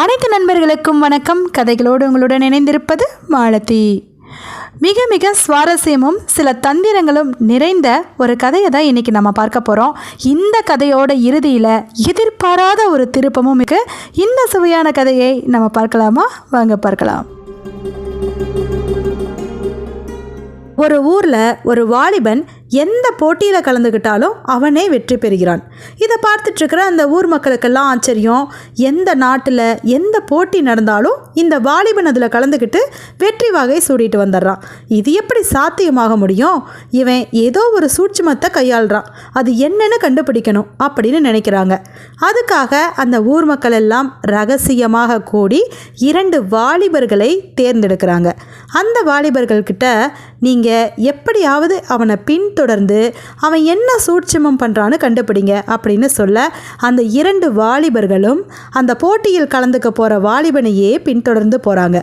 அனைத்து நண்பர்களுக்கும் வணக்கம். கதைகளோடு உங்களுடன் இணைந்திருப்பது மாலதி. மிக மிக சுவாரஸ்யமும் சில தந்திரங்களும் நிறைந்த ஒரு கதையை தான் இன்றைக்கி நம்ம பார்க்க போகிறோம் இந்த கதையோட இறுதியில் எதிர்பாராத ஒரு திருப்பமும் மிக இந்த சுவையான கதையை நம்ம பார்க்கலாமா? வாங்க பார்க்கலாம். ஒரு ஊரில் ஒரு வாலிபன் எந்த போட்டியில் கலந்துக்கிட்டாலும் அவனே வெற்றி பெறுகிறான். இதை பார்த்துட்ருக்கிற அந்த ஊர் மக்களுக்கெல்லாம் ஆச்சரியம். எந்த நாட்டில் எந்த போட்டி நடந்தாலும் இந்த வாலிபன் அதில் கலந்துக்கிட்டு வெற்றி வகை சூடிட்டு வந்துடுறான். இது எப்படி சாத்தியமாக முடியும்? இவன் ஏதோ ஒரு சூட்சுமத்தை கையாளுறான். அது என்னன்னு கண்டுபிடிக்கணும் அப்படின்னு நினைக்கிறாங்க. அதுக்காக அந்த ஊர் மக்கள் எல்லாம் ரகசியமாக கூடி இரண்டு வாலிபர்களை தேர்ந்தெடுக்கிறாங்க. அந்த வாலிபர்கள்கிட்ட நீங்கள் எப்படியாவது அவனை பின்தொடர்ந்து அவன் என்ன சூட்சமம் பண்ணுறான்னு கண்டுபிடிங்க அப்படின்னு சொல்ல அந்த இரண்டு வாலிபர்களும் அந்த போட்டியில் கலந்துக்க போகிற வாலிபனையே பின்தொடர்ந்து போகிறாங்க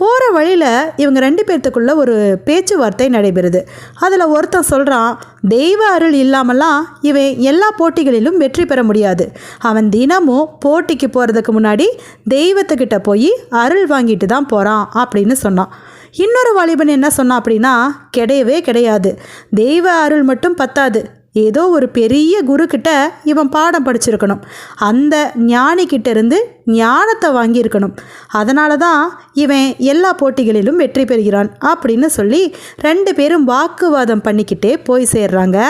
போகிற வழியில் இவங்க ரெண்டு பேர்த்துக்குள்ள ஒரு பேச்சுவார்த்தை நடைபெறுது. அதில் ஒருத்தன் சொல்கிறான் தெய்வ அருள் இல்லாமலாம் இவன் எல்லா போட்டிகளிலும் வெற்றி பெற முடியாது. அவன் தினமும் போட்டிக்கு போகிறதுக்கு முன்னாடி தெய்வத்துக்கிட்ட போய் அருள் வாங்கிட்டு தான் போகிறான் அப்படின்னு சொன்னான். இன்னொரு வாலிபன் என்ன சொன்னான் அப்படின்னா கிடையவே கிடையாது. தெய்வ அருள் மட்டும் பத்தாது. ஏதோ ஒரு பெரிய குரு கிட்ட இவன் பாடம் படிச்சிருக்கணும். அந்த ஞானிக்கிட்ட இருந்து ஞானத்தை வாங்கியிருக்கணும். அதனால தான் இவன் எல்லா போட்டிகளிலும் வெற்றி பெறுகிறான் அப்படின்னு சொல்லி ரெண்டு பேரும் வாக்குவாதம் பண்ணிக்கிட்டே போய் சேர்றாங்க.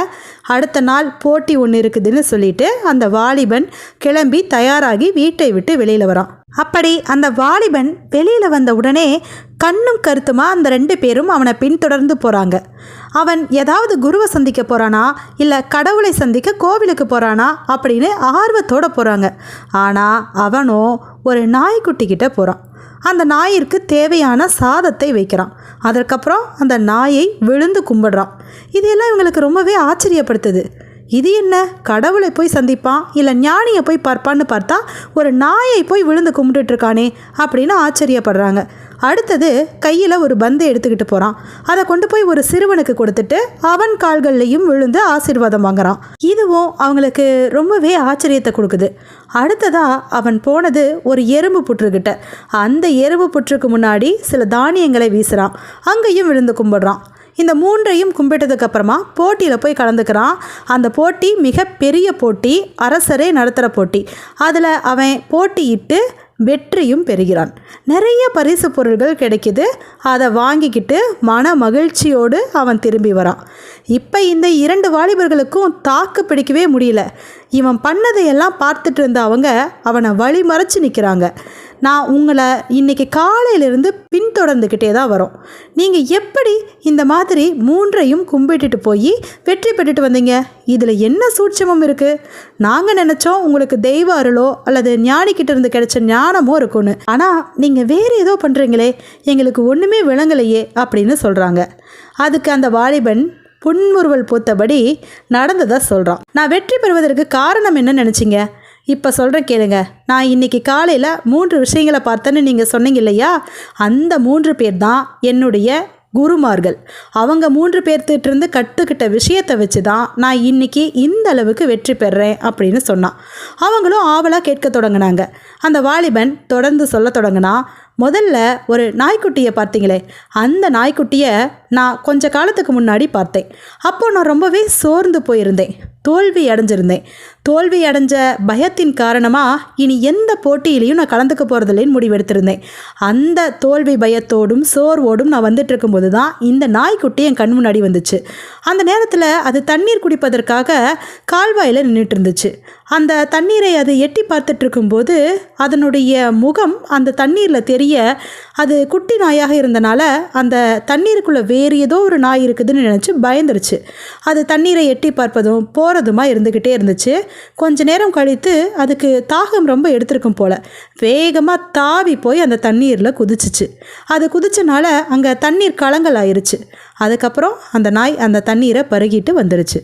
அடுத்த நாள் போட்டி ஒன்று இருக்குதுன்னு சொல்லிட்டு அந்த வாலிபன் கிளம்பி தயாராகி வீட்டை விட்டு வெளியில் வரான். அப்படி அந்த வாலிபன் வெளியில் வந்த உடனே கண்ணும் கருத்துமா அந்த ரெண்டு பேரும் அவனை பின்தொடர்ந்து போகிறாங்க அவன் ஏதாவது குருவை சந்திக்க போகிறானா இல்லை கடவுளை சந்திக்க கோவிலுக்கு போகிறானா அப்படின்னு ஆர்வத்தோடு போகிறாங்க ஆனால் அவனோ ஒரு நாய்க்குட்டிக்கிட்ட போகிறான் அந்த நாயிற்கு தேவையான சாதத்தை வைக்கிறான். அதற்கப்புறம் அந்த நாயை விழுந்து கும்பிடுறான். இதெல்லாம் இவங்களுக்கு ரொம்பவே ஆச்சரியப்படுத்துது. இது என்ன? கடவுளை போய் சந்திப்பான்? இல்லை ஞானியை போய் பார்ப்பான்னு பார்த்தா ஒரு நாயை போய் விழுந்து கும்பிட்டுட்ருக்கானே அப்படின்னு ஆச்சரியப்படுறாங்க. அடுத்தது கையில் ஒரு பந்தை எடுத்துக்கிட்டு போகிறான் அதை கொண்டு போய் ஒரு சிறுவனுக்கு கொடுத்துட்டு அவன் கால்கள்லையும் விழுந்து ஆசீர்வாதம் வாங்குறான். இதுவும் அவங்களுக்கு ரொம்பவே ஆச்சரியத்தை கொடுக்குது. அடுத்ததாக அவன் போனது ஒரு எறும்பு புற்றுக்கிட்ட. அந்த எறும்பு புற்றுக்கு முன்னாடி சில தானியங்களை வீசுகிறான் அங்கேயும் விழுந்து கும்பிடுறான். இந்த மூன்றையும் கும்பிட்டதுக்கு அப்புறமா போட்டியில் போய் கலந்துக்கிறான். அந்த போட்டி மிக பெரிய போட்டி அரசரே நடத்துகிற போட்டி. அதில் அவன் போட்டியிட்டு வெற்றியும் பெறுகிறான். நிறைய பரிசு பொருள்கள் கிடைக்குது. அதை வாங்கிக்கிட்டு மன மகிழ்ச்சியோடு அவன் திரும்பி வரான். இப்போ இந்த இரண்டு வாலிபர்களுக்கும் தாக்கு பிடிக்கவே முடியல. இவன் பண்ணதையெல்லாம் பார்த்துட்டு இருந்த அவங்க அவனை வழி மறைச்சு நிற்கிறாங்க நான் உங்களை இன்றைக்கி காலையிலிருந்து பின்தொடர்ந்துக்கிட்டே தான் வரோம். நீங்கள் எப்படி இந்த மாதிரி மூன்றையும் கும்பிட்டுட்டு போய் வெற்றி பெற்றுட்டு வந்தீங்க? இதில் என்ன சூட்சமம் இருக்குது நாங்கள் நினச்சோம் உங்களுக்கு தெய்வ அருளோ அல்லது ஞானிக்கிட்ட இருந்து கிடைச்ச ஞானமோ இருக்கும்னு. ஆனால் நீங்கள் வேறு ஏதோ பண்ணுறீங்களே எங்களுக்கு ஒன்றுமே விளங்கலையே அப்படின்னு சொல்கிறாங்க அதுக்கு அந்த வாலிபன் புன்முறுவல் பூத்தபடி நடந்ததை சொல்கிறான் நான் வெற்றி பெறுவதற்கு காரணம் என்ன நினச்சிங்க? இப்போ சொல்கிறேன் கேளுங்க. நான் இன்றைக்கி காலையில் மூன்று விஷயங்களை பார்த்தேன்னு நீங்கள் சொன்னீங்க இல்லையா? அந்த மூன்று பேர் தான் என்னுடைய குருமார்கள். அவங்க மூன்று பேர்த்திட்டிருந்து கற்றுக்கிட்ட விஷயத்தை வச்சு தான் நான் இன்றைக்கி இந்த அளவுக்கு வெற்றி பெறேன் அப்படின்னு சொன்னான். அவங்களும் ஆவலாக கேட்க தொடங்கினாங்க. அந்த வாலிபன் தொடர்ந்து சொல்ல தொடங்கினா முதல்ல ஒரு நாய்க்குட்டியை பார்த்தீங்களே அந்த நாய்க்குட்டியை நான் கொஞ்ச காலத்துக்கு முன்னாடி பார்த்தேன். அப்போது நான் ரொம்பவே சோர்ந்து போயிருந்தேன். தோல்வி அடைஞ்சிருந்தேன். தோல்வி அடைஞ்ச பயத்தின் காரணமாக இனி எந்த போட்டியிலையும் நான் கலந்துக்க போகிறதில்லைன்னு முடிவெடுத்திருந்தேன். அந்த தோல்வி பயத்தோடும் சோர்வோடும் நான் வந்துட்டு இருக்கும்போது தான் இந்த நாய்க்குட்டி என் கண் முன்னாடி வந்துச்சு. அந்த நேரத்தில் அது தண்ணீர் குடிப்பதற்காக கால்வாயில் நின்றுட்டு இருந்துச்சு அந்த தண்ணீரை அது எட்டி பார்த்துட்டு இருக்கும்போது அதனுடைய முகம் அந்த தண்ணீரில் தெரிய அது குட்டி நாயாக இருந்தனால அந்த தண்ணீருக்குள்ளே வேறு ஏதோ ஒரு நாய் இருக்குதுன்னு நினச்சி பயந்துருச்சு. அது தண்ணீரை எட்டி பார்ப்பதும் போகிறதுமா இருந்துக்கிட்டே இருந்துச்சு. கொஞ்ச நேரம் கழித்து அதுக்கு தாகம் ரொம்ப எடுத்திருக்கும் போல். வேகமாக தாவி போய் அந்த தண்ணீரில் குதிச்சிச்சு. அது குதிச்சனால அங்கே தண்ணீர் கலங்கல் ஆயிடுச்சு அதுக்கப்புறம் அந்த நாய் அந்த தண்ணீரை பருகிட்டு வந்துருச்சு.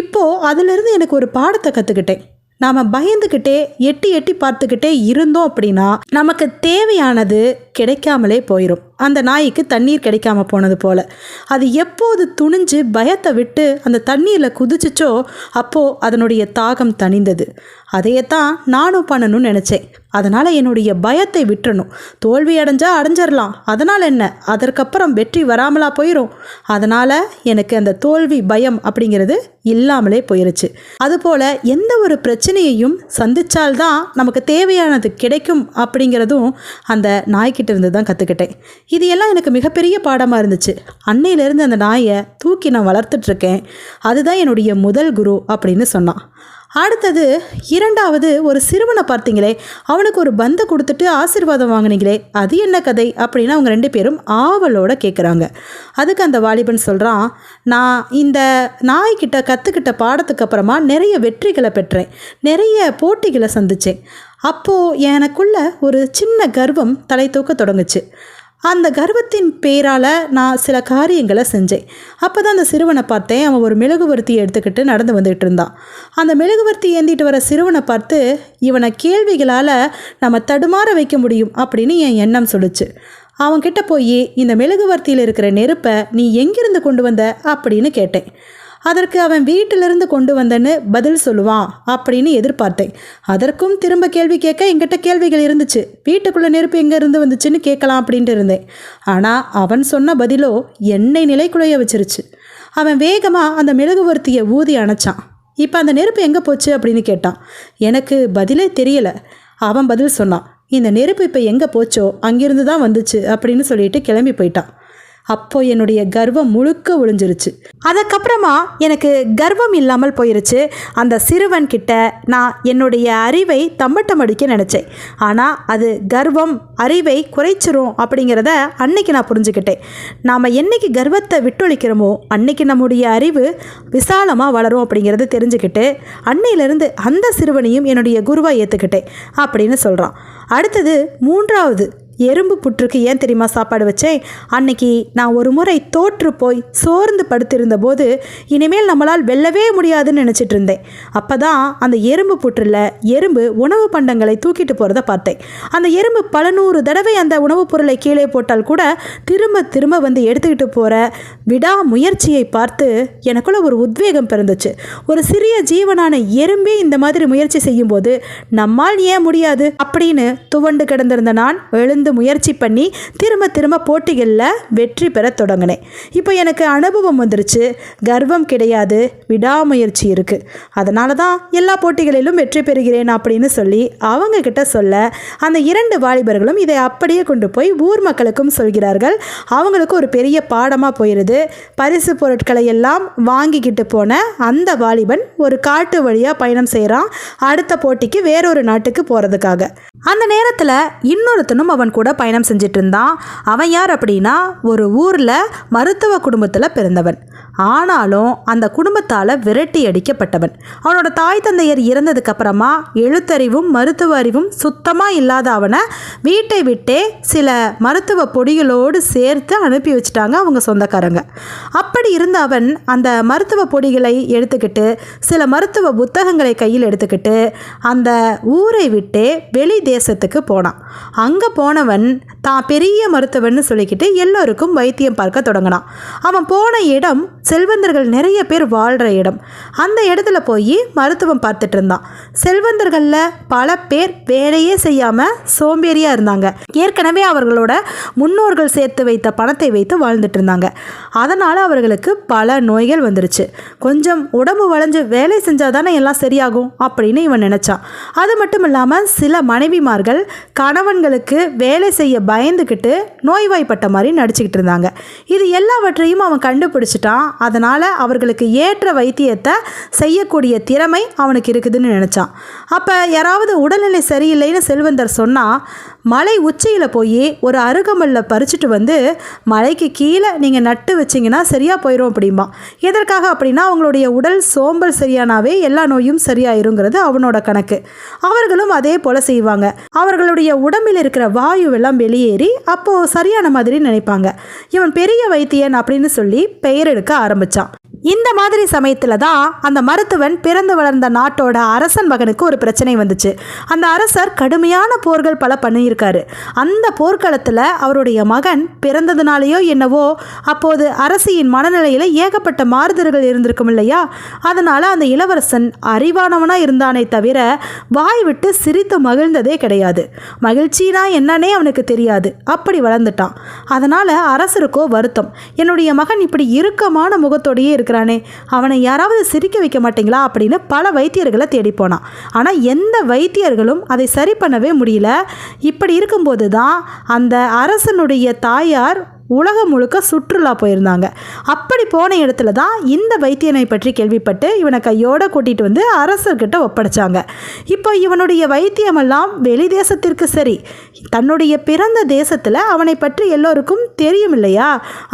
இப்போது அதிலிருந்து எனக்கு ஒரு பாடத்தை கற்றுக்கிட்டேன் நாம் பயந்துக்கிட்டே எட்டி எட்டி பார்த்துக்கிட்டே இருந்தோம் அப்படின்னா நமக்கு தேவையானது கிடைக்காமலே போயிடும் அந்த நாய்க்கு தண்ணீர் கிடைக்காம போனது போல. அது எப்போது துணிஞ்சு பயத்தை விட்டு அந்த தண்ணீரில் குதிச்சிச்சோ அப்போது அதனுடைய தாகம் தணிந்தது. அதையத்தான் நானும் பண்ணணும்னு நினச்சேன். அதனால் என்னுடைய பயத்தை விட்டுறணும். தோல்வி அடைஞ்சா அடைஞ்சிடலாம் அதனால் என்ன? அதற்கப்புறம் வெற்றி வராமலா போயிடும் அதனால் எனக்கு அந்த தோல்வி பயம் அப்படிங்கிறது இல்லாமலே போயிருச்சு. அதுபோல் எந்த ஒரு பிரச்சனையையும் சந்திச்சால்தான் நமக்கு தேவையானது கிடைக்கும் அப்படிங்கிறதும் அந்த நாய்க்கு நாய்கிட்ட இருந்து தான் கற்றுக்கிட்டேன் இது எல்லாம் எனக்கு மிகப்பெரிய பாடமாக இருந்துச்சு. அன்னையிலேருந்து அந்த நாயை தூக்கி நான் வளர்த்துட்ருக்கேன் அதுதான் என்னுடைய முதல் குரு அப்படின்னு சொன்னான். அடுத்தது இரண்டாவது ஒரு சிறுவனை பார்த்தீங்களே அவனுக்கு ஒரு பந்தை கொடுத்துட்டு ஆசீர்வாதம் வாங்கினீங்களே அது என்ன கதை? அப்படின்னு அவங்க ரெண்டு பேரும் ஆவலோட கேட்குறாங்க அதுக்கு அந்த வாலிபன் சொல்கிறான் நான் இந்த நாய்கிட்ட கற்றுக்கிட்ட பாடத்துக்கு அப்புறமா நிறைய வெற்றிகளை பெற்றேன் நிறைய போட்டிகளை சந்தித்தேன் அப்போது எனக்குள்ள ஒரு சின்ன கர்வம் தலை தூக்க தொடங்குச்சு. அந்த கர்வத்தின் பேரால் நான் சில காரியங்களை செஞ்சேன். அப்போ தான் அந்த சிறுவனை பார்த்தேன். அவன் ஒரு மெழுகுவர்த்தியை எடுத்துக்கிட்டு நடந்து வந்துகிட்டு இருந்தான். அந்த மெழுகுவர்த்தி ஏந்திட்டு வர சிறுவனை பார்த்து இவனை கேள்விகளால் நம்ம தடுமாற வைக்க முடியும் அப்படின்னு என் எண்ணம் சொல்லுச்சு. அவன்கிட்ட போய் இந்த மெழுகுவர்த்தியில் இருக்கிற நெருப்பை நீ எங்கிருந்து கொண்டு வந்த? அப்படின்னு கேட்டேன். அதற்கு அவன் வீட்டிலிருந்து கொண்டு வந்தேன்னு பதில் சொல்லுவான் அப்படின்னு எதிர்பார்த்தேன். அதற்கும் திரும்ப கேள்வி கேட்க எங்கிட்ட கேள்விகள் இருந்துச்சு. வீட்டுக்குள்ளே நெருப்பு எங்கே இருந்து வந்துச்சுன்னு கேட்கலாம் அப்படின்ட்டு இருந்தேன். ஆனால் அவன் சொன்ன பதிலோ என்னை நிலைக்குலைய வச்சிருச்சு. அவன் வேகமாக அந்த மெழுகுவர்த்தியை ஊதி அணைச்சான். இப்போ அந்த நெருப்பு எங்கே போச்சு அப்படின்னு கேட்டான். எனக்கு பதிலே தெரியலை. அவன் பதில் சொன்னான். இந்த நெருப்பு இப்போ எங்கே போச்சோ அங்கிருந்து தான் வந்துச்சு அப்படின்னு சொல்லிட்டு கிளம்பி போயிட்டான். அப்போ என்னுடைய கர்வம் முழுக்க ஒளிஞ்சிருச்சு. அதுக்கப்புறமா எனக்கு கர்வம் இல்லாமல் போயிருச்சு. அந்த சிறுவன் கிட்ட நான் என்னுடைய அறிவை தம்பட்டம் அடிக்க நினச்சேன். ஆனால் அது கர்வம் அறிவை குறைச்சிரும் அப்படிங்கிறத அன்னைக்கு நான் புரிஞ்சுக்கிட்டேன். நாம் என்னைக்கு கர்வத்தை விட்டொழிக்கிறோமோ அன்னைக்கு நம்முடைய அறிவு விசாலமாக வளரும் அப்படிங்கிறத தெரிஞ்சுக்கிட்டு அன்னையிலேருந்து அந்த சிறுவனையும் என்னுடைய குருவாக ஏற்றுக்கிட்டேன் அப்படின்னு சொல்கிறான் அடுத்தது மூன்றாவது எறும்பு புற்றுக்கு ஏன் தெரியுமா சாப்பாடு வச்சேன்? அன்னைக்கு நான் ஒரு முறை தோற்று போய் சோர்ந்து படுத்திருந்த போது இனிமேல் நம்மளால் வெல்லவே முடியாதுன்னு நினச்சிட்டு இருந்தேன். அப்போ தான் அந்த எறும்பு புற்றில் எறும்பு உணவு பண்டங்களை தூக்கிட்டு போகிறத பார்த்தேன். அந்த எறும்பு பல நூறு தடவை அந்த உணவுப் பொருளை கீழே போட்டால் கூட திரும்ப திரும்ப வந்து எடுத்துக்கிட்டு போகிற விடா முயற்சியை பார்த்து எனக்குள்ள ஒரு உத்வேகம் பிறந்துச்சு. ஒரு சிறிய ஜீவனான எறும்பே இந்த மாதிரி முயற்சி செய்யும்போது நம்மால் ஏன் முடியாது? அப்படின்னு துவண்டு கிடந்திருந்த நான் எழுந்து முயற்சி பண்ணி திரும்ப திரும்ப போட்டிகளில் வெற்றி பெற தொடங்கினேன். இப்போ எனக்கு அனுபவம் வந்துருச்சு. கர்வம் கிடையாது. விடாமுயற்சி இருக்குது அதனால தான் எல்லா போட்டிகளிலும் வெற்றி பெறுகிறேன் அப்படின்னு சொல்லி அவங்க கிட்ட சொல்ல அந்த இரண்டு வாலிபர்களும் இதை அப்படியே கொண்டு போய் ஊர் மக்களுக்கும் சொல்கிறார்கள். அவங்களுக்கு ஒரு பெரிய பாடமாக போயிடுது பரிசு பொருட்களை எல்லாம் வாங்கிக்கிட்டு போன அந்த வாலிபன் ஒரு காட்டு வழியாக பயணம் செய்கிறான் அடுத்த போட்டிக்கு வேறொரு நாட்டுக்கு போகிறதுக்காக அந்த நேரத்தில் இன்னொருத்தனும் அவன் கூட கூட பயணம் செஞ்சிட்டு இருந்தான். அவன் யார் அப்படின்னா ஒரு ஊரில் மருத்துவ குடும்பத்தில் பிறந்தவன். ஆனாலும் அந்த குடும்பத்தால் விரட்டி அடிக்கப்பட்டவன். அவனோட தாய் தந்தையர் இறந்ததுக்கு அப்புறமா எழுத்தறிவும் மருத்துவ அறிவும் சுத்தமாக இல்லாத அவனை வீட்டை விட்டே சில மருத்துவ பொடிகளோடு சேர்த்து அனுப்பி வச்சுட்டாங்க அவங்க சொந்தக்காரங்க. அப்படி இருந்த அவன் அந்த மருத்துவ பொடிகளை எடுத்துக்கிட்டு சில மருத்துவ புத்தகங்களை கையில் எடுத்துக்கிட்டு அந்த ஊரை விட்டே வெளி தேசத்துக்கு போனான். அங்கே போனவன் தான் பெரிய மருத்துவன்னு சொல்லிக்கிட்டு எல்லோருக்கும் வைத்தியம் பார்க்க தொடங்கினான். அவன் போன இடம் செல்வந்தர்கள் நிறைய பேர் வாழ்கிற இடம். அந்த இடத்துல போய் மருத்துவம் பார்த்துட்டு இருந்தான். செல்வந்தர்களில் பல பேர் வேலையே செய்யாமல் சோம்பேறியாக இருந்தாங்க. ஏற்கனவே அவர்களோட முன்னோர்கள் சேர்த்து வைத்த பணத்தை வைத்து வாழ்ந்துட்டு இருந்தாங்க. அதனால் அவர்களுக்கு பல நோய்கள் வந்துருச்சு. கொஞ்சம் உடம்பு வளைஞ்சு வேலை செஞ்சால் தானே எல்லாம் சரியாகும் அப்படின்னு இவன் நினச்சான். அது மட்டும் இல்லாமல் சில மனைவிமார்கள் கணவன்களுக்கு வேலை செய்ய பயந்துக்கிட்டு நோய்வாய்ப்பட்ட மாதிரி நடிச்சுக்கிட்டு இருந்தாங்க. இது எல்லாவற்றையும் அவன் கண்டுபிடிச்சிட்டான். அதனால் அவர்களுக்கு ஏற்ற வைத்தியத்தை செய்யக்கூடிய திறமை அவனுக்கு இருக்குதுன்னு நினச்சான். அப்போ யாராவது உடல்நிலை சரியில்லைன்னு செல்வந்தர் சொன்னால் மலை உச்சியில் போய் ஒரு அருகமல்ல பறிச்சுட்டு வந்து மலைக்கு கீழே நீங்கள் நட்டு வச்சிங்கன்னா சரியாக போயிடும் அப்படிம்பா. எதற்காக அப்படின்னா அவங்களுடைய உடல் சோம்பல் சரியானாவே எல்லா நோயும் சரியாயிருங்கிறது அவனோட கணக்கு. அவர்களும் அதே போல் செய்வாங்க. அவர்களுடைய உடம்பில் இருக்கிற வாயுவெல்லாம் வெளியேறி அப்போது சரியான மாதிரி நினைப்பாங்க. இவன் பெரிய வைத்தியன் அப்படின்னு சொல்லி பெயர் எடுக்க ஆரம்பித்தான் இந்த மாதிரி சமயத்தில் தான் அந்த மருத்துவன் பிறந்து வளர்ந்த நாட்டோட அரசன் மகனுக்கு ஒரு பிரச்சனை வந்துச்சு. அந்த அரசர் கடுமையான போர்கள் பல பண்ணியிருக்காரு. அந்த போர்க்களத்தில் அவருடைய மகன் பிறந்ததுனாலேயோ என்னவோ அப்போது அரசியின் மனநிலையில் ஏகப்பட்ட மாறுதல்கள் இருந்திருக்கும் இல்லையா? அதனால் அந்த இளவரசன் அறிவானவனாக இருந்தானே தவிர வாய் விட்டு சிரித்து மகிழ்ந்ததே கிடையாது. மகிழ்ச்சினா என்னன்னே அவனுக்கு தெரியாது. அப்படி வளர்ந்துட்டான். அதனால் அரசருக்கோ வருத்தம். என்னுடைய மகன் இப்படி இறுக்கமான முகத்தோடையே இருக்கிறானே அவனை யாராவது சிரிக்க வைக்க மாட்டீங்களா அப்படின்னு பல வைத்தியர்களை தேடி போனான். ஆனால் எந்த வைத்தியர்களும் அதை சரி பண்ணவே முடியல. இப்படி இருக்கும்போது தான் அந்த அரசனுடைய தாயார் உலகம் முழுக்க சுற்றுலா போயிருந்தாங்க. அப்படி போன இடத்துல தான் இந்த வைத்தியனை பற்றி கேள்விப்பட்டு இவனை கையோட கூட்டிகிட்டு வந்து அரசர்கிட்ட ஒப்படைச்சாங்க. இப்போ இவனுடைய வைத்தியமெல்லாம் வெளி தேசத்திற்கு சரி. தன்னுடைய பிறந்த தேசத்தில் அவனை பற்றி எல்லோருக்கும் தெரியும் இல்லையா?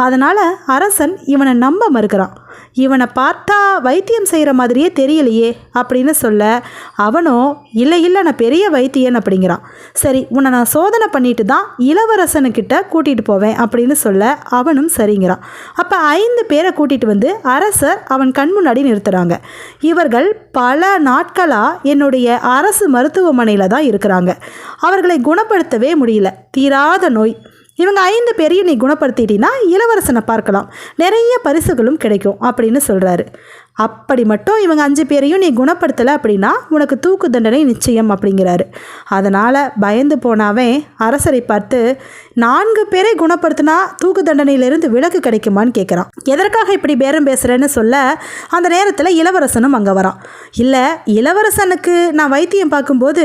அதனால் அரசன் இவனை நம்ப மறுக்கிறான். இவனை பார்த்தா வைத்தியம் செய்கிற மாதிரியே தெரியலையே அப்படின்னு சொல்ல அவனும் இல்லை இல்லை நான் பெரிய வைத்தியன் அப்படிங்கிறான். சரி உன்னை நான் சோதனை பண்ணிட்டு தான் இளவரசனுக்கிட்ட கூட்டிகிட்டு போவேன் அப்படின்னு சொல்ல அவனும் சரிங்கிறான். அப்போ ஐந்து பேரை கூட்டிகிட்டு வந்து அரசர் அவன் கண் முன்னாடி நிறுத்துகிறாங்க இவர்கள் பல நாட்களாக என்னுடைய அரசு மருத்துவமனையில் தான் இருக்கிறாங்க. அவர்களை குணப்படுத்தவே முடியல. தீராத நோய். இவங்க ஐந்து பேரையும் நீ குணப்படுத்திட்டீன்னா இளவரசனை பார்க்கலாம். நிறைய பரிசுகளும் கிடைக்கும் அப்படின்னு சொல்கிறாரு அப்படி மட்டும் இவங்க அஞ்சு பேரையும் நீ குணப்படுத்தலை அப்படின்னா உனக்கு தூக்கு தண்டனை நிச்சயம் அப்படிங்கிறாரு. அதனால் பயந்து போனாவே அரசரை பார்த்து நான்கு பேரை குணப்படுத்தினா தூக்கு தண்டனையிலிருந்து விலக்கு கிடைக்குமான்னு கேட்குறான் எதற்காக இப்படி பேரம் பேசுகிறேன்னு சொல்ல அந்த நேரத்தில் இளவரசனும் அங்கே வரான். இல்லை இளவரசனுக்கு நான் வைத்தியம் பார்க்கும்போது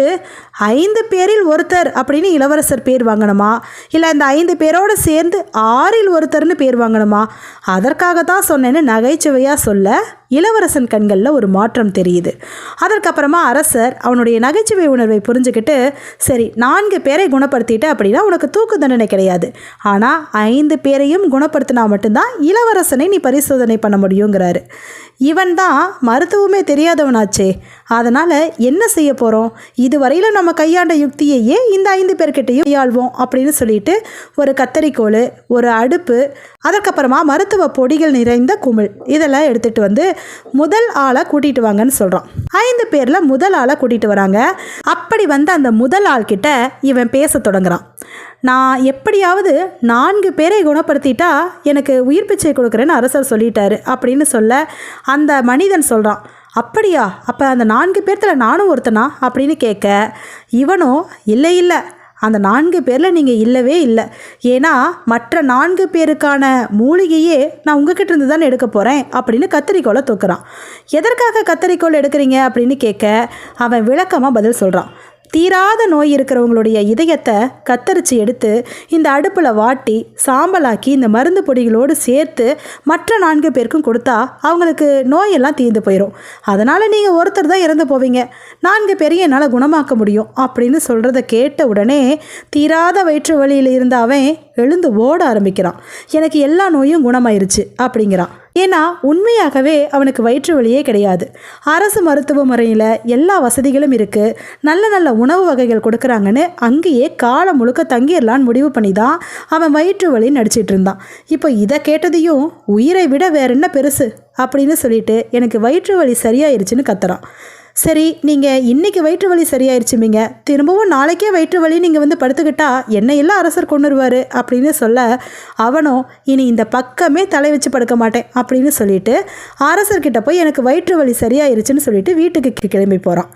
ஐந்து பேரில் ஒருத்தர் அப்படின்னு இளவரசர் பேர் வாங்கணுமா? இல்லை இந்த ஐந்து பேரோடு சேர்ந்து ஆறில் ஒருத்தர்னு பேர் வாங்கணுமா? அதற்காக தான் சொன்னேன்னு நகைச்சுவையாக சொல்ல இளவரசன் கண்களில் ஒரு மாற்றம் தெரியுது. அதற்கப்புறமா அரசர் அவனுடைய நகைச்சுவை உணர்வை புரிஞ்சுக்கிட்டு சரி நான்கு பேரை குணப்படுத்திட்டு அப்படின்னா உனக்கு தூக்கு தண்டனை கிடையாது. ஆனால் ஐந்து பேரையும் குணப்படுத்தினா மட்டும்தான் இளவரசனை நீ பரிசோதனை பண்ண முடியுங்கிறாரு. இவன் தான் மருத்துவமே தெரியாதவனாச்சே. அதனால் என்ன செய்ய போகிறோம் இதுவரையிலும் நம்ம கையாண்ட யுக்தியையே இந்த ஐந்து பேர்கிட்டையும் கையாள்வோம் அப்படின்னு சொல்லிட்டு ஒரு கத்தரிக்கோல் ஒரு அடுப்பு அதற்கப்புறமா மருத்துவ பொடிகள் நிறைந்த குமிழ். இதெல்லாம் எடுத்துகிட்டு வந்து முதல் ஆளை கூட்டிகிட்டு வாங்கன்னு சொல்கிறான் ஐந்து பேரில் முதல் ஆளை கூட்டிகிட்டு வராங்க. அப்படி வந்து அந்த முதல் ஆள்கிட்ட இவன் பேச தொடங்குறான். நான் எப்படியாவது நான்கு பேரை குணப்படுத்திட்டா எனக்கு உயிர் பிச்சை கொடுக்குறேன்னு அரசர் சொல்லிட்டாரு அப்படின்னு சொல்ல அந்த மனிதன் சொல்கிறான் அப்படியா? அப்போ அந்த நான்கு பேர்த்தில் நானும் ஒருத்தனா? அப்படின்னு கேட்க இவனும் இல்லை இல்லை. அந்த நான்கு பேரில் நீங்கள் இல்லவே இல்லை. ஏன்னா மற்ற நான்கு பேருக்கான மூலிகையே நான் உங்ககிட்ட இருந்து தான் எடுக்க போகிறேன் அப்படின்னு கத்தரிக்கோலை தூக்குறான். எதற்காக கத்தரிக்கோல் எடுக்கிறீங்க? அப்படின்னு கேட்க அவன் விளக்கமாக பதில் சொல்கிறான் தீராத நோய் இருக்கிறவங்களுடைய இதயத்தை கத்தரிச்சு எடுத்து இந்த அடுப்பில் வாட்டி சாம்பலாக்கி இந்த மருந்து பொடிகளோடு சேர்த்து மற்ற நான்கு பேருக்கும் கொடுத்தா அவங்களுக்கு நோயெல்லாம் தீர்ந்து போயிடும் அதனால் நீங்கள் ஒருத்தர் தான் இறந்து போவீங்க. நான்கு பேரையும் என்னால் குணமாக்க முடியும் அப்படின்னு சொல்கிறத கேட்ட உடனே தீராத வயிற்று வழியில் இருந்த அவன் எழுந்து ஓட ஆரம்பிக்கிறான். எனக்கு எல்லா நோயும் குணமாயிருச்சு அப்படிங்கிறான். ஏன்னா உண்மையாகவே அவனுக்கு வயிற்று வலியே கிடையாது. அரசு மருத்துவ முறையில் எல்லா வசதிகளும் இருக்குது நல்ல நல்ல உணவு வகைகள் கொடுக்குறாங்கன்னு அங்கேயே காலம் முழுக்க தங்கிடலான்னு முடிவு பண்ணி தான் அவன் வயிற்று வழி நடிச்சிட்டு இருந்தான் இப்போ இதை கேட்டதையும் உயிரை விட வேற என்ன பெருசு? அப்படின்னு சொல்லிட்டு எனக்கு வயிற்று வலி சரியாயிருச்சுன்னு கத்துறான். சரி நீங்கள் இன்னைக்கு வயிற்று வலி சரியாயிருச்சுமிங்க. திரும்பவும் நாளைக்கே வயிற்று வலி நீங்கள் வந்து படுத்துக்கிட்டா என்னை எல்லாம் அரசர் கொண்டுருவார் அப்படின்னு சொல்ல அவனும் இனி இந்த பக்கமே தலை வச்சு படுக்க மாட்டேன் அப்படின்னு சொல்லிட்டு அரசர்கிட்ட போய் எனக்கு வயிற்று வலி சரியாயிருச்சுன்னு சொல்லிட்டு வீட்டுக்கு கிளம்பி போகிறான்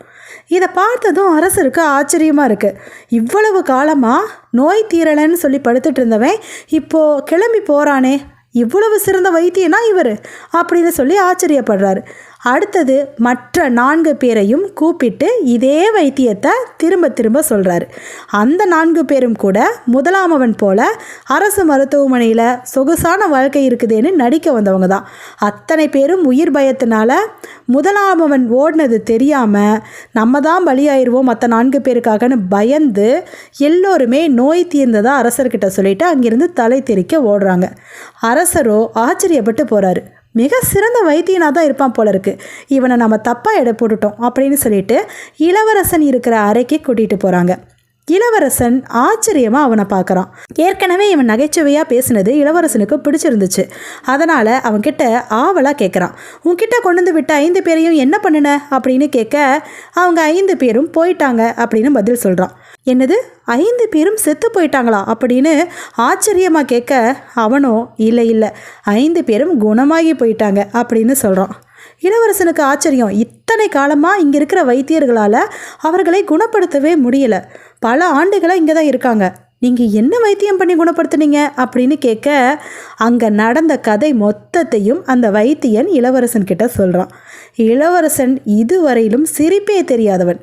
இதை பார்த்ததும் அரசருக்கு ஆச்சரியமாக இருக்குது இவ்வளவு காலமாக நோய் தீரலைன்னு சொல்லி படுத்துட்டு இருந்தவன் இப்போது கிளம்பி போகிறானே இவ்வளவு சிறந்த வைத்தியனா இவர்? அப்படின்னு சொல்லி ஆச்சரியப்படுறாரு. அடுத்தது மற்ற நான்கு பேரையும் கூப்பிட்டு இதே வைத்தியத்தை திரும்ப திரும்ப சொல்கிறாரு அந்த நான்கு பேரும் கூட முதலாமவன் போல அரசு மருத்துவமனையில் சொகுசான வாழ்க்கை இருக்குதுன்னு நடிக்க வந்தவங்க தான் அத்தனை பேரும் உயிர் பயத்தினால முதலாமவன் ஓடினது தெரியாமல் நம்ம தான் பலியாயிருவோம் மற்ற நான்கு பேருக்காகன்னு பயந்து எல்லோருமே நோய் தீர்ந்ததாக அரசர்கிட்ட சொல்லிட்டு அங்கிருந்து தலை தெறிக்க ஓடுறாங்க. அரசரோ ஆச்சரியப்பட்டு போகிறாரு மிக சிறந்த வைத்தியனாக தான் இருப்பான் போல இருக்கு இவனை நம்ம தப்பாக எடை போட்டுட்டோம் அப்படின்னு சொல்லிட்டு இளவரசன் இருக்கிற அறைக்கு கூட்டிகிட்டு போகிறாங்க இளவரசன் ஆச்சரியமாக அவனை பார்க்குறான். ஏற்கனவே இவன் நகைச்சுவையாக பேசினது இளவரசனுக்கு பிடிச்சிருந்துச்சு. அதனால் அவன்கிட்ட ஆவலாக கேட்குறான் உன்கிட்ட கொண்டு வந்து விட்ட ஐந்து பேரையும் என்ன பண்ணுன? அப்படின்னு கேட்க அவங்க ஐந்து பேரும் போயிட்டாங்க அப்படின்னு பதில் சொல்கிறான் என்னது? ஐந்து பேரும் செத்து போயிட்டாங்களா? அப்படின்னு ஆச்சரியமாக கேட்க அவனோ இல்லை இல்லை ஐந்து பேரும் குணமாகி போயிட்டாங்க அப்படின்னு சொல்கிறான் இளவரசனுக்கு ஆச்சரியம். இத்தனை காலமாக இங்கே இருக்கிற வைத்தியர்களால் அவர்களை குணப்படுத்தவே முடியல. பல ஆண்டுகளாக இங்கே தான் இருக்காங்க. நீங்கள் என்ன வைத்தியம் பண்ணி குணப்படுத்துனீங்க? அப்படின்னு கேட்க அங்கே நடந்த கதை மொத்தத்தையும் அந்த வைத்தியன் இளவரசன் கிட்ட சொல்கிறான் இளவரசன் இதுவரையிலும் சிரிப்பே தெரியாதவன்.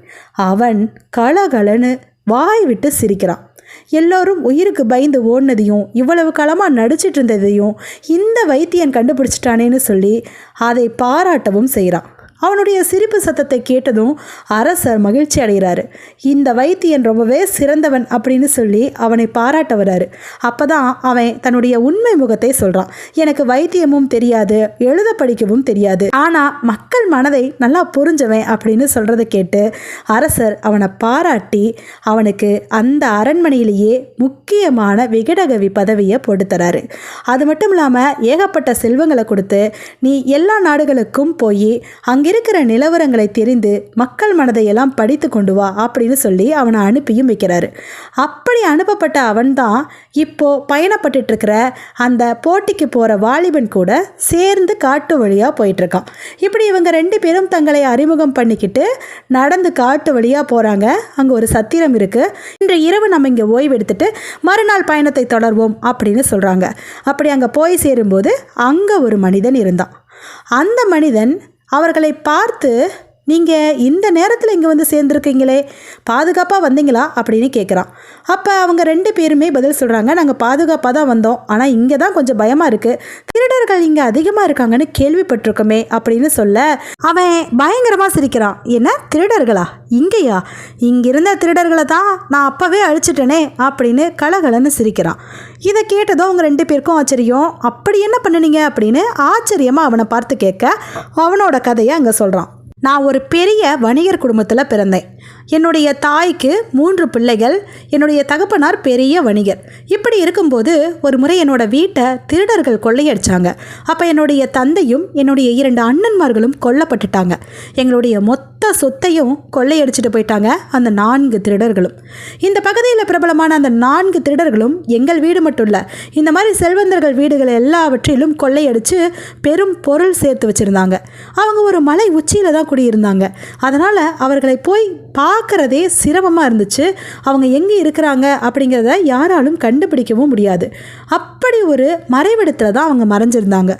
அவன் கலகலன்னு வாய் விட்டு சிரிக்கிறான். எல்லோரும் உயிருக்கு பயந்து ஓடினதையும் இவ்வளவு காலமாக நடிச்சிட்டு இருந்ததையும் இந்த வைத்தியன் கண்டுபிடிச்சிட்டானேன்னு சொல்லி அதை பாராட்டவும் செய்கிறான். அவனுடைய சிரிப்பு சத்தத்தை கேட்டதும் அரசர் மகிழ்ச்சி அடைகிறாரு. இந்த வைத்தியன் ரொம்பவே சிறந்தவன் அப்படின்னு சொல்லி அவனை பாராட்ட வராரு. அப்பதான் அவன் தன்னுடைய உண்மை முகத்தை சொல்கிறான் எனக்கு வைத்தியமும் தெரியாது எழுத படிக்கவும் தெரியாது. ஆனால் மக்கள் மனதை நல்லா புரிஞ்சவன் அப்படின்னு சொல்கிறத கேட்டு அரசர் அவனை பாராட்டி அவனுக்கு அந்த அரண்மனையிலேயே முக்கியமான விகடகவி பதவியை போட்டு அது மட்டும் இல்லாமல் ஏகப்பட்ட செல்வங்களை கொடுத்து நீ எல்லா நாடுகளுக்கும் போய் அங்கே இருக்கிற நிலவரங்களை தெரிந்து மக்கள் மனதையெல்லாம் படித்து கொண்டு வா அப்படின்னு சொல்லி அவனை அனுப்பியும் வைக்கிறாரு. அப்படி அனுப்பப்பட்ட அவன்தான் இப்போது பயணப்பட்டுட்டு இருக்கிற அந்த போட்டிக்கு போகிற வாலிபன் கூட சேர்ந்து காட்டு வழியாக போயிட்டுருக்கான். இப்படி இவங்க ரெண்டு பேரும் தங்களை அறிமுகம் பண்ணிக்கிட்டு நடந்து காட்டு வழியாக போகிறாங்க அங்கே ஒரு சத்திரம் இருக்குது இன்று இரவு நம்ம இங்கே ஓய்வு எடுத்துட்டு மறுநாள் பயணத்தை தொடர்வோம் அப்படின்னு சொல்கிறாங்க அப்படி அங்கே போய் சேரும்போது அங்கே ஒரு மனிதன் இருந்தான். அந்த மனிதன் அவர்களை பார்த்து நீங்கள் இந்த நேரத்தில் இங்கே வந்து சேர்ந்துருக்கீங்களே பாதுகாப்பாக வந்தீங்களா? அப்படின்னு கேட்குறான் அப்போ அவங்க ரெண்டு பேருமே பதில் சொல்கிறாங்க நாங்கள் பாதுகாப்பாக தான் வந்தோம். ஆனால் இங்கே தான் கொஞ்சம் பயமாக இருக்குது திருடர்கள் இங்கே அதிகமாக இருக்காங்கன்னு கேள்விப்பட்டிருக்கோமே அப்படின்னு சொல்ல அவன் பயங்கரமாக சிரிக்கிறான். என்ன திருடர்களா? இங்கேயா? இங்கே இருந்த திருடர்களை தான் நான் அப்போவே அழிச்சிட்டேனே அப்படின்னு கலகலன்னு சிரிக்கிறான். இதை கேட்டதும் அவங்க ரெண்டு பேருக்கும் ஆச்சரியம். அப்படி என்ன பண்ணுனீங்க அப்படின்னு ஆச்சரியமாக அவனை பார்த்து கேட்க அவனோட கதையை அங்கே சொல்கிறான் நான் ஒரு பெரிய வணிகர் குடும்பத்தில் பிறந்தேன். என்னுடைய தாய்க்கு மூன்று பிள்ளைகள் என்னுடைய தகப்பனார் பெரிய வணிகர். இப்படி இருக்கும்போது ஒரு முறை என்னோட வீட்டை திருடர்கள் கொள்ளையடிச்சாங்க. அப்போ என்னுடைய தந்தையும் என்னுடைய இரண்டு அண்ணன்மார்களும் கொல்லப்பட்டுட்டாங்க. எங்களுடைய மொத்த சொத்தையும் கொள்ளையடிச்சிட்டு போயிட்டாங்க அந்த நான்கு திருடர்களும். இந்த பகுதியில் பிரபலமான அந்த நான்கு திருடர்களும் எங்கள் வீடு மட்டும் இல்லை இந்த மாதிரி செல்வந்தர்கள் வீடுகள் எல்லாவற்றிலும் கொள்ளையடித்து பெரும் பொருள் சேர்த்து வச்சுருந்தாங்க. அவங்க ஒரு மலை உச்சியில் தான் குடியிருந்தாங்க. அதனால் அவர்களை போய் பார்க்குறதே சிரமமாக இருந்துச்சு. அவங்க எங்கே இருக்கிறாங்க அப்படிங்கிறத யாராலும் கண்டுபிடிக்கவும் முடியாது. அப்படி ஒரு மறைவிடத்தில் தான் அவங்க மறைஞ்சிருந்தாங்க.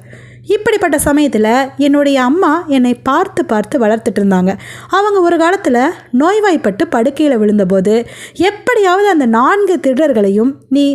இப்படிப்பட்ட சமயத்தில் என்னுடைய அம்மா என்னை பார்த்து பார்த்து வளர்த்துட்டு இருந்தாங்க. அவங்க ஒரு காலத்தில் நோய்வாய்ப்பட்டு படுக்கையில் விழுந்தபோது எப்படியாவது அந்த நான்கு திருடர்களையும் நீ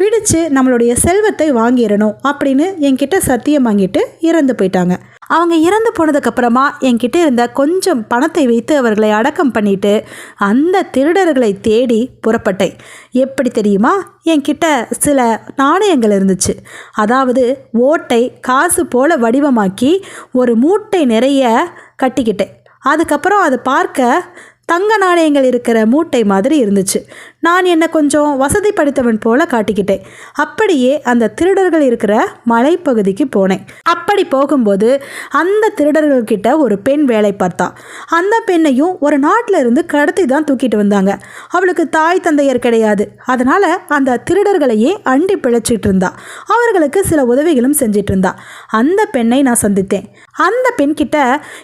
பிடிச்சு நம்மளுடைய செல்வத்தை வாங்கிடணும் அப்படின்னு என்கிட்ட சத்தியம் வாங்கிட்டு இறந்து போயிட்டாங்க. அவங்க இறந்து போனதுக்கப்புறமா என்கிட்ட இருந்த கொஞ்சம் பணத்தை வைத்து அவர்களை அடக்கம் பண்ணிட்டு அந்த திருடர்களை தேடி புறப்பட்டேன். எப்படி தெரியுமா? என்கிட்ட சில நாணயங்கள் இருந்துச்சு. அதாவது ஓட்டை காசு போல வடிவமாக்கி ஒரு மூட்டை நிறைய கட்டிக்கிட்டேன். அதுக்கப்புறம் அதை பார்க்க தங்க நாணயங்கள் இருக்கிற மூட்டை மாதிரி இருந்துச்சு. நான் என்னை கொஞ்சம் வசதி படைத்தவன் போல காட்டிக்கிட்டேன். அப்படியே அந்த திருடர்கள் இருக்கிற மலைப்பகுதிக்கு போனேன். அப்படி போகும்போது அந்த திருடர்கள்கிட்ட ஒரு பெண் வேலை பார்த்தா அந்த பெண்ணையும் ஒரு நாட்டில் இருந்து கடத்தி தான் தூக்கிட்டு வந்தாங்க. அவளுக்கு தாய் தந்தையர் கிடையாது. அதனால் அந்த திருடர்களையே அண்டி பிழைச்சிட்டு இருந்தா. அவர்களுக்கு சில உதவிகளும் செஞ்சிட்டு இருந்தா. அந்த பெண்ணை நான் சந்தித்தேன். அந்த பெண்கிட்ட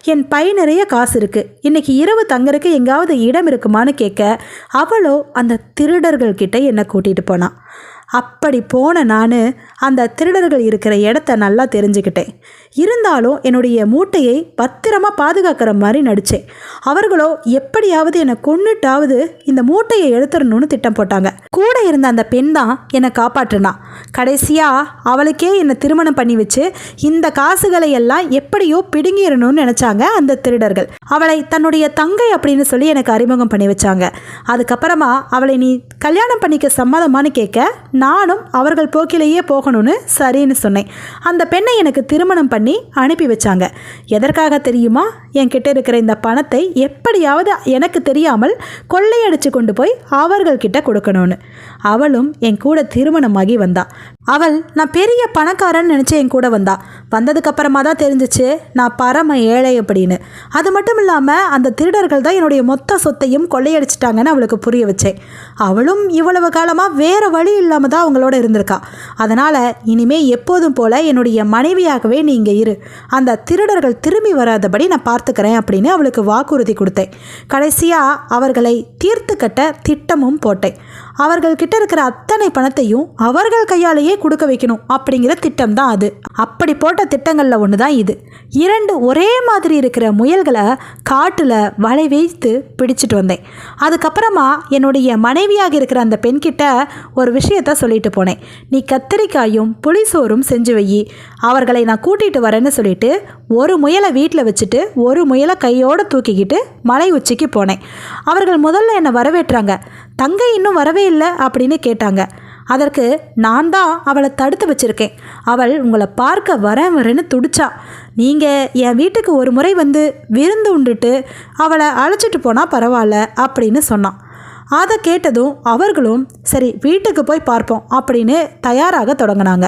என் பை நிறைய காசு இருக்குது இன்னைக்கு இரவு தங்கறதுக்கு எங்காவது இடம் இருக்குமான்னு கேட்க அவளோ அந்த திருடர்கள் கிட்ட என்னை கூட்டிகிட்டு போனான் அப்படி போன நான் அந்த திருடர்கள் இருக்கிற இடத்த நல்லா தெரிஞ்சுக்கிட்டேன். இருந்தாலும் என்னுடைய மூட்டையை பத்திரமா பாதுகாக்கிற மாதிரி நடித்தேன் அவர்களோ எப்படியாவது என்னை கொன்னுட்டாவது இந்த மூட்டையை எடுத்துடணும்னு திட்டம் போட்டாங்க. கூட இருந்த அந்த பெண் தான் என்னை காப்பாற்றினா. கடைசியாக அவளுக்கே என்னை திருமணம் பண்ணி வச்சு இந்த காசுகளை எல்லாம் எப்படியோ பிடுங்கிடணும்னு நினச்சாங்க அந்த திருடர்கள். அவளை தன்னுடைய தங்கை அப்படின்னு சொல்லி எனக்கு அறிமுகம் பண்ணி வச்சாங்க. அதுக்கப்புறமா அவளை நீ கல்யாணம் பண்ணிக்க சம்மதமானு கேட்க நானும் அவர்கள் போக்கிலேயே போகணும்னு சரின்னு சொன்னேன். அந்த பெண்ணை எனக்கு திருமணம் பண்ணி பண்ணி அனுப்பி வச்சாங்க. எதற்காக தெரியுமா? என்கிட்ட இருக்கிற இந்த பணத்தை எப்படியாவது எனக்கு தெரியாமல் கொள்ளையடிச்சு கொண்டு போய் அவர்கள்கிட்ட கொடுக்கணும்னு. அவளும் என் கூட திருமணமாகி வந்தா. அவள் நான் பெரிய பணக்காரன் நினச்சி என் கூட வந்தா. வந்ததுக்கப்புறமா தான் தெரிஞ்சிச்சு நான் பரம ஏழை அப்படின்னு. அது மட்டும் இல்லாமல் அந்த திருடர்கள் தான் என்னுடைய மொத்த சொத்தையும் கொள்ளையடிச்சிட்டாங்கன்னு அவளுக்கு புரிய வச்சேன். அவளும் இவ்வளவு காலமாக வேறு வழி இல்லாமல் தான் அவங்களோட இருந்திருக்கா. அதனால் இனிமே எப்போதும் போல என்னுடைய மனைவியாகவே நீங்கள் இங்கே இரு. அந்த திருடர்கள் திரும்பி வராதபடி நான் பார்த்துக்கிறேன் அப்படின்னு அவளுக்கு வாக்குறுதி கொடுத்தேன். கடைசியாக அவர்களை தீர்த்து கட்ட திட்டமும் போட்டேன். அவர்கள்கிட்ட இருக்கிற அத்தனை பணத்தையும் அவர்கள் கையாலேயே கொடுக்க வைக்கணும் அப்படிங்கிற திட்டம் தான் அது. அப்படி போட்ட திட்டங்களில் ஒன்று தான் இது. இரண்டு ஒரே மாதிரி இருக்கிற முயல்களை காட்டில் வலை வைத்து பிடிச்சிட்டு வந்தேன். அதுக்கப்புறமா என்னுடைய மனைவியாக இருக்கிற அந்த பெண்கிட்ட ஒரு விஷயத்த சொல்லிட்டு போனேன். நீ கத்திரிக்காயும் புளிசோறும் செஞ்சு வை அவர்களை நான் கூட்டிகிட்டு வரேன்னு சொல்லிட்டு ஒரு முயலை வீட்டில் வச்சுட்டு ஒரு முயலை கையோடு தூக்கிக்கிட்டு மலை உச்சிக்கு போனேன். அவர்கள் முதல்ல என்னை வரவேற்றாங்க. தங்கை இன்னும் வரவே இல்லை அப்படின்னு கேட்டாங்க. அதற்கு நான் தான் அவளை தடுத்து வச்சிருக்கேன். அவள் உங்களை பார்க்க வரேன் வரேன்னு துடிச்சா. நீங்கள் என் வீட்டுக்கு ஒரு முறை வந்து விருந்து உண்டுட்டு அவளை அழைச்சிட்டு போனால் பரவாயில்ல அப்படின்னு சொன்னான். அதை கேட்டதும் அவர்களும் சரி வீட்டுக்கு போய் பார்ப்போம் அப்படின்னு தயாராக தொடங்கினாங்க.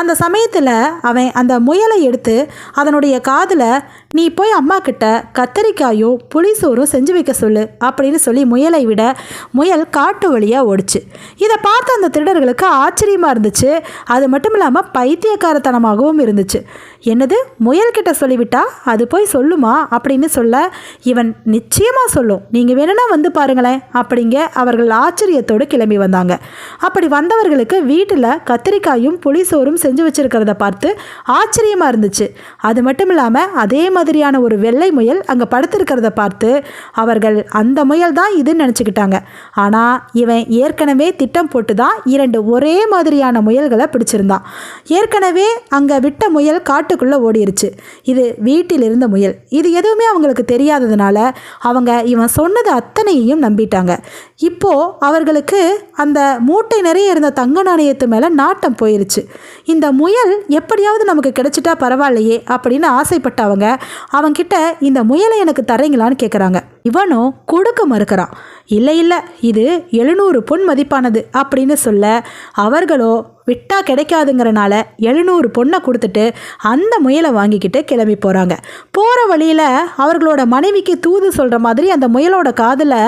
அந்த சமயத்தில் அவன் அந்த முயலை எடுத்து அதனுடைய காதில் நீ போய் அம்மா கிட்ட கத்தரிக்காயும் புளிசோறும் செஞ்சு வைக்க சொல்லு அப்படின்னு சொல்லி முயலை விட முயல் காட்டு வழியாக ஓடிச்சு. இதை பார்த்த அந்த திருடர்களுக்கு ஆச்சரியமாக இருந்துச்சு. அது மட்டும் இல்லாமல் பைத்தியக்காரத்தனமாகவும் இருந்துச்சு. என்னது? முயல்கிட்ட சொல்லிவிட்டா? அது போய் சொல்லுமா? அப்படின்னு சொல்ல இவன் நிச்சயமாக சொல்லும். நீங்கள் வேணும்னா வந்து பாருங்களேன் அப்படிங்க அவர்கள் ஆச்சரியத்தோடு கிளம்பி வந்தாங்க. அப்படி வந்தவர்களுக்கு வீட்டில் கத்திரிக்காயும் புளிசோறும் செஞ்சு வச்சிருக்கிறத பார்த்து ஆச்சரியமாக இருந்துச்சு. அது மட்டும் இல்லாமல் அதே மாதிரி மாதிரியான ஒரு வெள்ளை முயல் அங்கே படுத்திருக்கிறத பார்த்து அவர்கள் அந்த முயல் தான் இதுன்னு நினச்சிக்கிட்டாங்க. ஆனால் இவன் ஏற்கனவே திட்டம் போட்டு தான் இரண்டு ஒரே மாதிரியான முயல்களை பிடிச்சிருந்தான். ஏற்கனவே அங்கே விட்ட முயல் காட்டுக்குள்ளே ஓடிருச்சு. இது வீட்டில் இருந்த முயல். இது எதுவுமே அவங்களுக்கு தெரியாததுனால அவங்க இவன் சொன்னது அத்தனையையும் நம்பிட்டாங்க. இப்போது அவர்களுக்கு அந்த மூட்டை நிறைய இருந்த தங்க நாணயத்து மேலே நாட்டம் போயிருச்சு. இந்த முயல் எப்படியாவது நமக்கு கிடைச்சிட்டா பரவாயில்லையே அப்படின்னு ஆசைப்பட்டவங்க அவன்கிட்ட இந்த முயலை எனக்கு தரீங்களான்னு கேட்குறாங்க இவனும் கொடுக்க மறுக்கிறான் இல்லை இல்லை இது எழுநூறு பொன் மதிப்பானது அப்படின்னு சொல்ல அவர்களோ விட்டா கிடைக்காதுங்கிறனால எழுநூறு பொண்ணை கொடுத்துட்டு அந்த முயலை வாங்கிக்கிட்டு கிளம்பி போகிறாங்க போகிற வழியில் அவர்களோட மனைவிக்கு தூது சொல்கிற மாதிரி அந்த முயலோட காதில்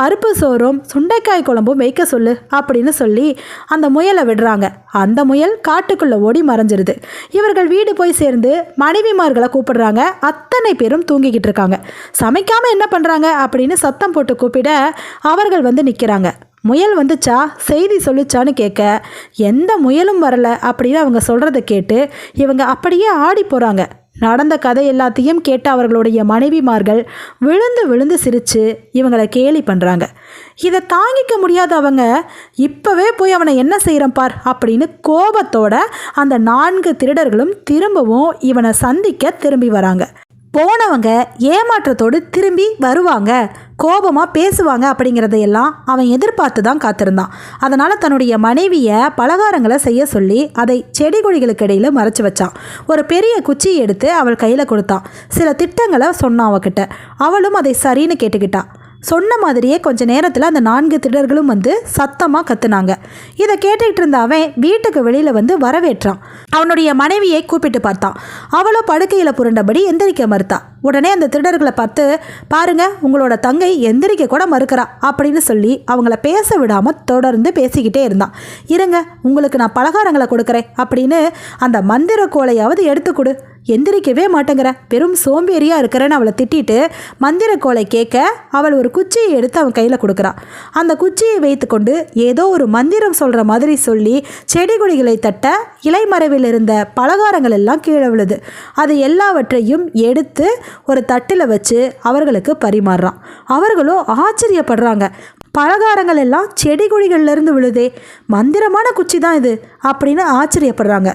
பருப்பு சோறும் சுண்டைக்காய் குழம்பும் வைக்க சொல்லு அப்படின்னு சொல்லி அந்த முயலை விடுறாங்க. அந்த முயல் காட்டுக்குள்ளே ஓடி மறைஞ்சிருது. இவர்கள் வீடு போய் சேர்ந்து மனைவிமார்களை கூப்பிடுறாங்க. அத்தனை பேரும் தூங்கிக்கிட்டு இருக்காங்க. சமைக்காமல் என்ன பண்ணுறாங்க அப்படின்னு சத்தம் போட்டு கூப்பிட அவர்கள் வந்து நிற்கிறாங்க முயல் வந்துச்சா? செய்தி சொல்லுச்சான்னு கேட்க எந்த முயலும் வரல அப்படின்னு அவங்க சொல்கிறத கேட்டு இவங்க அப்படியே ஆடி போகிறாங்க நடந்த கதை எல்லாத்தையும் கேட்ட அவர்களுடைய மனைவிமார்கள் விழுந்து விழுந்து சிரித்து இவங்களை கேலி பண்ணுறாங்க இதை தாங்கிக்க முடியாத அவங்க. இப்போவே போய் அவனை என்ன செய்கிறேன் பார் அப்படின்னு கோபத்தோட அந்த நான்கு திருடர்களும் திரும்பவும் இவனை சந்திக்க திரும்பி வராங்க. போனவங்க ஏமாற்றத்தோடு திரும்பி வருவாங்க. கோபமாக பேசுவாங்க அப்படிங்கிறதையெல்லாம் அவன் எதிர்பார்த்து தான் காத்திருந்தான். அதனால் தன்னுடைய மனைவியை பலகாரங்களை செய்ய சொல்லி அதை செடி கொடிகளுக்கு இடையில் மறைச்சி வச்சான். ஒரு பெரிய குச்சியை எடுத்து அவள் கையில் கொடுத்தான். சில திட்டங்களை சொன்னான் அவகிட்ட. அவளும் அதை சரின்னு கேட்டுக்கிட்டான் சொன்ன மாதிரியே கொஞ்ச நேரத்தில் அந்த நான்கு திருடர்களும் வந்து சத்தமாக கத்துனாங்க. இதை கேட்டுக்கிட்டு இருந்த அவன் வீட்டுக்கு வெளியில் வந்து வரவேற்றான். அவனுடைய மனைவியை கூப்பிட்டு பார்த்தான். அவளோ படுக்கையில் புரண்டபடி எந்திரிக்க மறுத்தா. உடனே அந்த திருடர்களை பார்த்து பாருங்க உங்களோட தங்கை எந்திரிக்க கூட மறுக்கிறா அப்படின்னு சொல்லி அவங்கள பேச விடாமல் தொடர்ந்து பேசிக்கிட்டே இருந்தான். இருங்க உங்களுக்கு நான் பலகாரங்களை கொடுக்குறேன் அப்படின்னு அந்த மந்திர கோலையாவது எடுத்து கொடு எந்திரிக்கவே மாட்டேங்கிற பெரும் சோம்பேறியாக இருக்கிறேன்னு அவளை திட்டிட்டு மந்திர கோலை கேட்க அவள் ஒரு குச்சியை எடுத்து அவன் கையில் கொடுக்குறான் அந்த குச்சியை வைத்துக்கொண்டு ஏதோ ஒரு மந்திரம் சொல்கிற மாதிரி சொல்லி செடி கொடிகளை தட்ட இலைமறைவில் இருந்த பலகாரங்கள் எல்லாம் கீழே விழுது. அது எல்லாவற்றையும் எடுத்து ஒரு தட்டில் வச்சு அவர்களுக்கு பரிமாறுறான். அவர்களும் ஆச்சரியப்படுறாங்க. பலகாரங்கள் எல்லாம் செடி கொடிகள்லேருந்து விழுதே மந்திரமான குச்சி தான் இது அப்படின்னு ஆச்சரியப்படுறாங்க.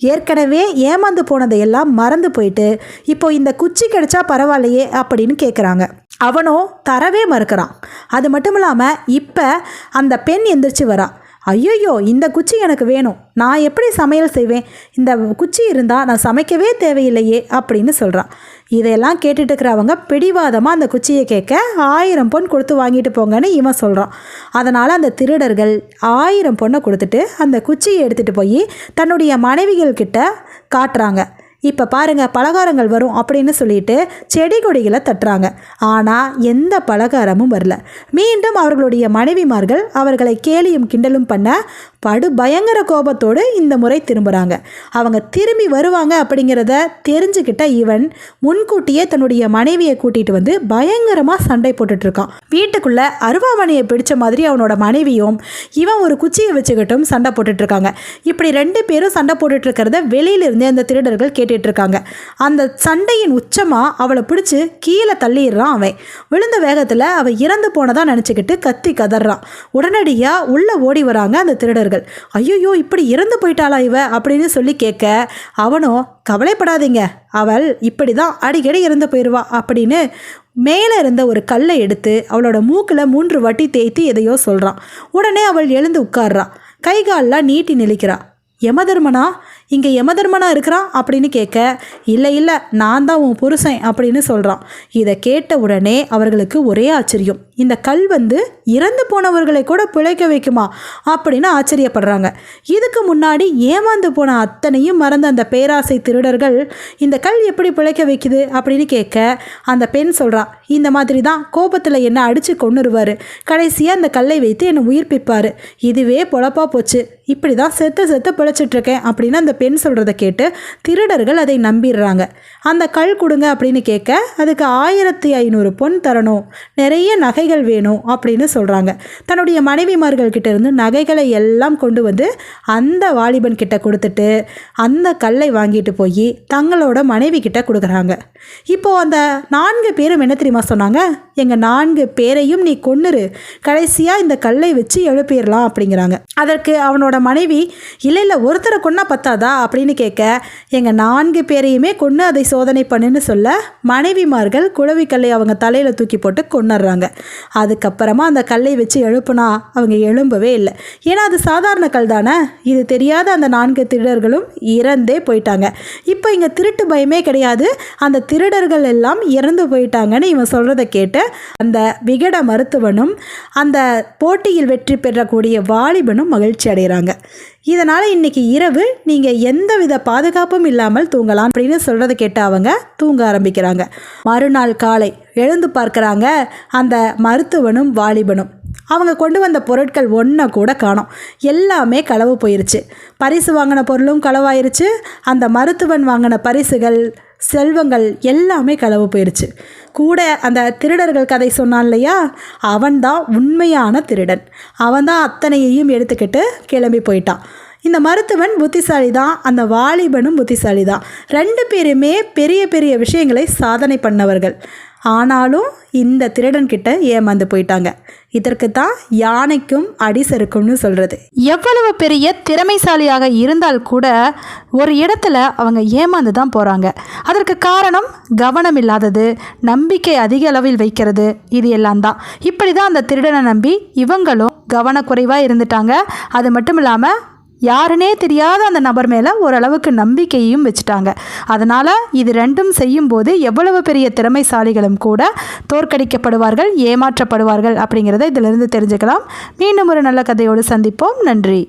ஏற்கனவே ஏமாந்து போனதையெல்லாம் மறந்து போயிட்டு இப்போ இந்த குச்சி கிடைச்சா பரவாயில்லையே அப்படின்னு கேட்குறாங்க அவனோ தரவே மறுக்கிறான். அது மட்டும் இல்லாமல் இப்போ அந்த பெண் எந்திரிச்சு வரான் ஐயோ இந்த குச்சி எனக்கு வேணும். நான் எப்படி சமையல் செய்வேன்? இந்த குச்சி இருந்தால் நான் சமைக்கவே தேவையில்லையே அப்படின்னு சொல்கிறான் இதையெல்லாம் கேட்டுட்டு இருக்கிறவங்க பிடிவாதமாக அந்த குச்சியை கேட்க ஆயிரம் பொன் கொடுத்து வாங்கிட்டு போங்கன்னு இவன் சொல்கிறான் அதனால் அந்த திருடர்கள் ஆயிரம் பொண்ணை கொடுத்துட்டு அந்த குச்சியை எடுத்துகிட்டு போய் தன்னுடைய மனைவிகள் கிட்ட காட்டுறாங்க. இப்போ பாருங்கள் பலகாரங்கள் வரும் அப்படின்னு சொல்லிட்டு செடி கொடிகளை தட்டுறாங்க. ஆனால் எந்த பலகாரமும் வரல. மீண்டும் அவர்களுடைய மனைவிமார்கள் அவர்களை கேலியும் கிண்டலும் பண்ண படு பயங்கர கோபத்தோடு இந்த முறை திரும்புகிறாங்க அவங்க திரும்பி வருவாங்க அப்படிங்கிறத தெரிஞ்சுக்கிட்ட இவன் முன்கூட்டியே தன்னுடைய மனைவியை கூட்டிகிட்டு வந்து பயங்கரமாக சண்டை போட்டுட்ருக்கான். வீட்டுக்குள்ளே அருவாமனையை பிடிச்ச மாதிரி அவனோட மனைவியும் இவன் ஒரு குச்சியை வச்சுக்கிட்டும் சண்டை போட்டுட்ருக்காங்க. இப்படி ரெண்டு பேரும் சண்டை போட்டுட்ருக்கிறத வெளியிலிருந்தே அந்த திருடர்கள் இருக்காங்க. அந்த சண்டையின் உச்சமாக அவளை பிடிச்சி கீழே தள்ளிடுறான் அவன். விழுந்த வேகத்தில் அவள் இறந்து போனதாக நினச்சிக்கிட்டு கத்தி கதறான். உடனடியாக உள்ளே ஓடி வராங்க அந்த திருடர்கள். ஐயோ இப்படி இறந்து போயிட்டாளா இவ அப்படின்னு சொல்லி கேட்க அவனும் கவலைப்படாதீங்க. அவள் இப்படி தான் அடிக்கடி இறந்து போயிடுவா அப்படின்னு மேலே இருந்த ஒரு கல்லை எடுத்து அவளோட மூக்கில் மூன்று வாட்டி தேய்த்து எதையோ சொல்கிறான் உடனே அவள் எழுந்து உட்கார்றா. கை கால்லாம் நீட்டி நிலைக்கிறா யமதர்மனா இங்கே யமதர்மனா இருக்கிறான் அப்படின்னு கேட்க இல்லை இல்லை நான் தான் உன் புருஷன் அப்படின்னு சொல்கிறான் இதை கேட்ட உடனே அவர்களுக்கு ஒரே ஆச்சரியம். இந்த கல் வந்து இறந்து போனவர்களை கூட பிழைக்க வைக்குமா அப்படின்னு ஆச்சரியப்படுறாங்க. இதுக்கு முன்னாடி ஏமாந்து போன அத்தனையும் மறந்த அந்த பேராசை திருடர்கள் இந்த கல் எப்படி பிழைக்க வைக்குது அப்படின்னு கேட்க அந்த பெண் சொல்கிறா இந்த மாதிரி தான் கோபத்தில் என்னை அடித்து கொண்டுருவார் கடைசியாக அந்த கல்லை வைத்து என்னை உயிர்ப்பிப்பார். இதுவே பொழப்பா போச்சு. இப்படி தான் செத்து செத்து பிழைச்சிட்ருக்கேன் அப்படின்னு அந்த பெண் சொல்கிறத கேட்டு திருடர்கள் அதை நம்பிடுறாங்க. அந்த கல் கொடுங்க அப்படின்னு கேட்க அதுக்கு ஆயிரத்தி ஐநூறு பொன் தரணும் நிறைய நகைகள் வேணும் அப்படின்னு சொல்கிறாங்க தன்னுடைய மனைவிமார்கள் கிட்டேருந்து நகைகளை எல்லாம் கொண்டு வந்து அந்த வாலிபன் கிட்ட கொடுத்துட்டு அந்த கல்லை வாங்கிட்டு போய் தங்களோட மனைவி கிட்ட கொடுக்குறாங்க. இப்போது அந்த நான்கு பேரும் என்ன தெரியுமா சொன்னாங்க? எங்கள் நான்கு பேரையும் நீ கொன்னுரு கடைசியாக இந்த கல்லை வச்சு எழுப்பிடலாம் அப்படிங்கிறாங்க. அதற்கு அவனோட மனைவி இல்லை இல்லை ஒருத்தரை கொன்னா பத்தாதா? அப்படின்னு கேட்க எங்கள் நான்கு பேரையுமே கொன்று அதை சோதனை பண்ணுன்னு சொல்ல மனைவிமார்கள் குழவி கல்லை அவங்க தலையில் தூக்கி போட்டு கொண்டுடுறாங்க அதுக்கப்புறமா அந்த கல்லை வச்சு எழுப்புனா அவங்க எழும்பவே இல்லை. ஏன்னா அது சாதாரண கல் தானே? இது தெரியாத அந்த நான்கு திருடர்களும் இறந்தே போயிட்டாங்க. இப்போ இங்கே திருட்டு பயமே கிடையாது. அந்த திருடர்கள் எல்லாம் இறந்து போயிட்டாங்கன்னு இவன் சொல்கிறத கேட்டு அந்த விகட மருத்துவனும் அந்த போட்டியில் வெற்றி பெறக்கூடிய வாலிபனும் மகிழ்ச்சி அடைகிறாங்க. இதனால் இன்றைக்கி இரவு நீங்கள் எந்தவித பாதுகாப்பும் இல்லாமல் தூங்கலாம் அப்படின்னு சொல்கிறத கேட்டு அவங்க தூங்க ஆரம்பிக்கிறாங்க. மறுநாள் காலை எழுந்து பார்க்குறாங்க அந்த மருத்துவனும் வாலிபனும். அவங்க கொண்டு வந்த பொருட்கள் ஒன்றை கூட காணும். எல்லாமே களவு போயிருச்சு. பரிசு வாங்கின பொருளும் களவாயிருச்சு. அந்த மருத்துவன் வாங்கின பரிசுகள் செல்வங்கள் எல்லாமே களவு போயிருச்சு. கூட அந்த திருடர்கள் கதை சொன்னான் இல்லையா? அவன்தான் உண்மையான திருடன். அவன்தான் அத்தனையையும் எடுத்துக்கிட்டு கிளம்பி போயிட்டான். இந்த மருத்துவன் புத்திசாலி தான் அந்த வாலிபனும் புத்திசாலி தான் ரெண்டு பேருமே பெரிய பெரிய விஷயங்களை சாதனை பண்ணவர்கள். ஆனாலும் இந்த திருடன்கிட்ட ஏமாந்து போயிட்டாங்க. இதற்கு தான் யானைக்கும் அடிசருக்கும்னு சொல்கிறது எவ்வளவு பெரிய திறமைசாலியாக இருந்தால் கூட ஒரு இடத்துல அவங்க ஏமாந்து தான் போகிறாங்க அதற்கு காரணம் கவனம் இல்லாதது நம்பிக்கை அதிக அளவில் வைக்கிறது இது எல்லாம் தான். இப்படி தான் அந்த திருடனை நம்பி இவங்களும் கவனக்குறைவாக இருந்துட்டாங்க. அது மட்டும் இல்லாமல் யாருனே தெரியாத அந்த நபர் மேலே ஓரளவுக்கு நம்பிக்கையும் வச்சுட்டாங்க. அதனால் இது ரெண்டும் செய்யும்போது எவ்வளவு பெரிய திறமைசாலிகளும் கூட தோற்கடிக்கப்படுவார்கள் ஏமாற்றப்படுவார்கள் அப்படிங்கிறத இதிலிருந்து தெரிஞ்சுக்கலாம். மீண்டும் ஒரு நல்ல கதையோடு சந்திப்போம். நன்றி.